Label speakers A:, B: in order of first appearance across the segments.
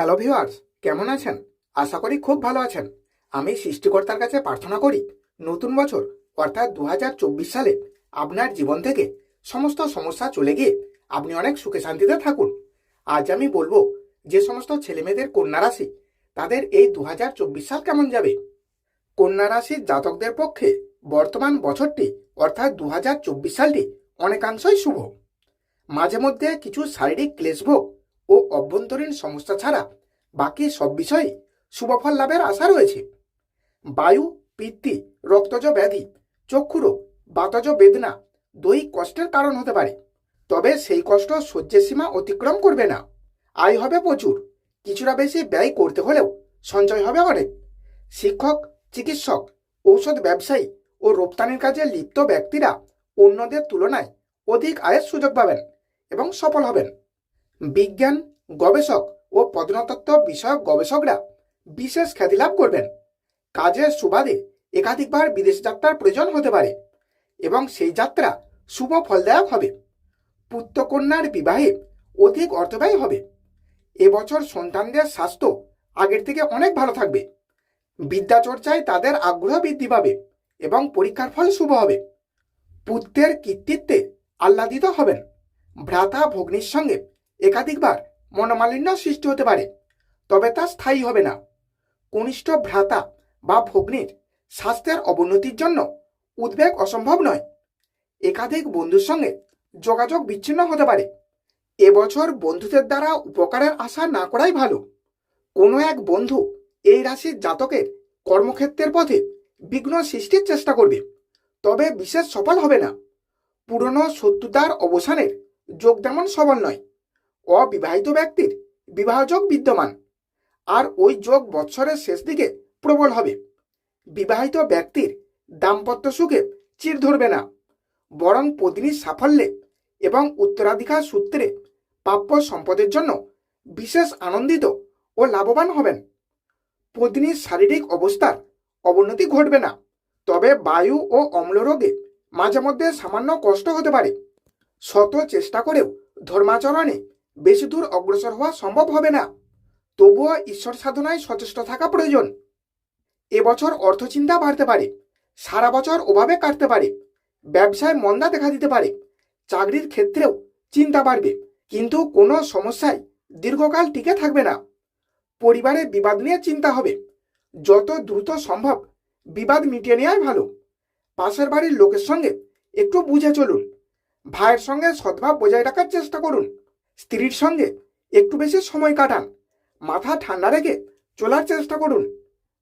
A: Hello viewers কেমন আছেন? আশা করি খুব ভালো আছেন। আমি সৃষ্টিকর্তার কাছে প্রার্থনা করি, নতুন বছর, অর্থাৎ দু হাজার চব্বিশ সালে, আপনার জীবন থেকে সমস্ত সমস্যা চলে গিয়ে আপনি অনেক সুখে শান্তিতে থাকুন। আজ আমি বলব, যে সমস্ত ছেলেমেয়েদের কন্যা রাশি, তাদের এই দু হাজার চব্বিশ সাল কেমন যাবে? কন্যা রাশির জাতকদের পক্ষে বর্তমান বছরটি, অর্থাৎ দু হাজার চব্বিশ সালটি, অনেকাংশই শুভ। মাঝে মধ্যে কিছু শারীরিক ক্লেশভোগ ও অভ্যন্তরীণ সমস্যা ছাড়া বাকি সব বিষয়ে শুভফল লাভের আশা রয়েছে। বায়ু, পিত্তি, রক্তজ ব্যাধি, চক্ষুরোগ, বাতজ বেদনা দৈহিক কষ্টের কারণ হতে পারে। তবে সেই কষ্ট সহ্যের সীমা অতিক্রম করবে না। আয় হবে প্রচুর। কিছুটা বেশি ব্যয় করতে হলেও সঞ্চয় হবে অনেক। শিক্ষক, চিকিৎসক, ঔষধ ব্যবসায়ী ও রপ্তানির কাজে লিপ্ত ব্যক্তিরা অন্যদের তুলনায় অধিক আয়ের সুযোগ পাবেন এবং সফল হবেন। বিজ্ঞান, গবেষক ও প্রত্নতত্ত্ব বিষয়ক গবেষকরা বিশেষ খ্যাতি লাভ করবেন। কাজের সুবাদে একাধিকবার বিদেশ যাত্রার প্রয়োজন হতে পারে এবং সেই যাত্রা শুভ ফলদায়ক হবে। পুত্রকন্যার বিবাহে অধিক অর্থব্যয় হবে। এবছর সন্তানদের স্বাস্থ্য আগের থেকে অনেক ভালো থাকবে। বিদ্যা চর্চায় তাদের আগ্রহ বৃদ্ধি পাবে এবং পরীক্ষার ফল শুভ হবে। পুত্রের কৃতিত্বে আহ্লাদিত হবেন। ভ্রাতা ভগ্নির সঙ্গে একাধিকবার মনোমালিন্য সৃষ্টি হতে পারে, তবে তা স্থায়ী হবে না। কনিষ্ঠ ভ্রাতা বা ভগ্নির স্বাস্থ্যের অবনতির জন্য উদ্বেগ অসম্ভব নয়। একাধিক বন্ধুর সঙ্গে যোগাযোগ বিচ্ছিন্ন হতে পারে। এবছর বন্ধুদের দ্বারা উপকারের আশা না করাই ভালো। কোনো এক বন্ধু এই রাশির জাতকের কর্মক্ষেত্রের পথে বিঘ্ন সৃষ্টির চেষ্টা করবে, তবে বিশেষ সফল হবে না। পুরনো শত্রুতার অবসানের যোগ তেমন সবল নয়। অবিবাহিত ব্যক্তির বিবাহযোগ বিদ্যমান, আর ওই যোগ বৎসরের শেষ দিকে প্রবল হবে। বিবাহিত ব্যক্তির দাম্পত্য সুখে চির ধরবে না, বরং পত্নীর সাফল্যে এবং উত্তরাধিকার সূত্রে প্রাপ্য সম্পদের জন্য বিশেষ আনন্দিত ও লাভবান হবেন। পত্নীর শারীরিক অবস্থার অবনতি ঘটবে না, তবে বায়ু ও অম্ল রোগে মাঝে মধ্যে সামান্য কষ্ট হতে পারে। শত চেষ্টা করেও ধর্মাচরণে বেশি দূর অগ্রসর হওয়া সম্ভব হবে না। তবুও ঈশ্বর সাধনায় সচেষ্ট থাকা প্রয়োজন। এবছর অর্থচিন্তা বাড়তে পারে, সারা বছর অভাবে কাটতে পারে, ব্যবসায় মন্দা দেখা দিতে পারে, চাকরির ক্ষেত্রেও চিন্তা বাড়বে, কিন্তু কোনো সমস্যায় দীর্ঘকাল টিকে থাকবে না। পরিবারে বিবাদ নিয়ে চিন্তা হবে, যত দ্রুত সম্ভব বিবাদ মিটিয়ে নেওয়াই ভালো। পাশের বাড়ির লোকের সঙ্গে একটু বুঝে চলুন, ভাইয়ের সঙ্গে সদ্ভাব বজায় রাখার চেষ্টা করুন। স্ত্রীর সঙ্গে একটু বেশি সময় কাটান। মাথা ঠান্ডা রেখে চলার চেষ্টা করুন।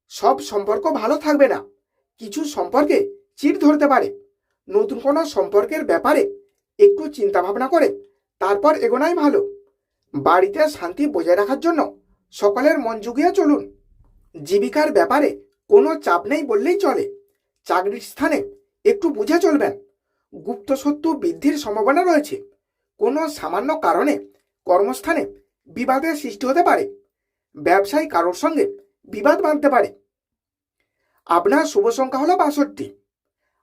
A: সব সম্পর্ক ভালো থাকবে না। কিছু সম্পর্কে চির ধরতে পারে। নতুন কোনো সম্পর্কের ব্যাপারে একটু চিন্তা ভাবনা করে, তারপর এগোনাই ভালো। বাড়িতে শান্তি বজায় রাখার জন্য সকলের মন জুগিয়ে চলুন। জীবিকার ব্যাপারে কোনো চাপ নেই বললেই চলে। চাকরির স্থানে একটু বুঝে চলবেন। গুপ্ত শত্রু বৃদ্ধির সম্ভাবনা রয়েছে। কোনো সামান্য কারণে কর্মস্থানে বিবাদের সৃষ্টি হতে পারে। ব্যবসায়ী কারোর সঙ্গে বিবাদ বাঁধতে পারে। আপনার শুভ সংখ্যা হলো বাষট্টি।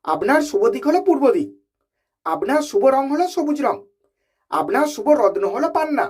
A: আপনার শুভ দিক হলো পূর্ব দিক। আপনার শুভ রং হলো সবুজ রং। আপনার শুভ রত্ন হলো পান্না।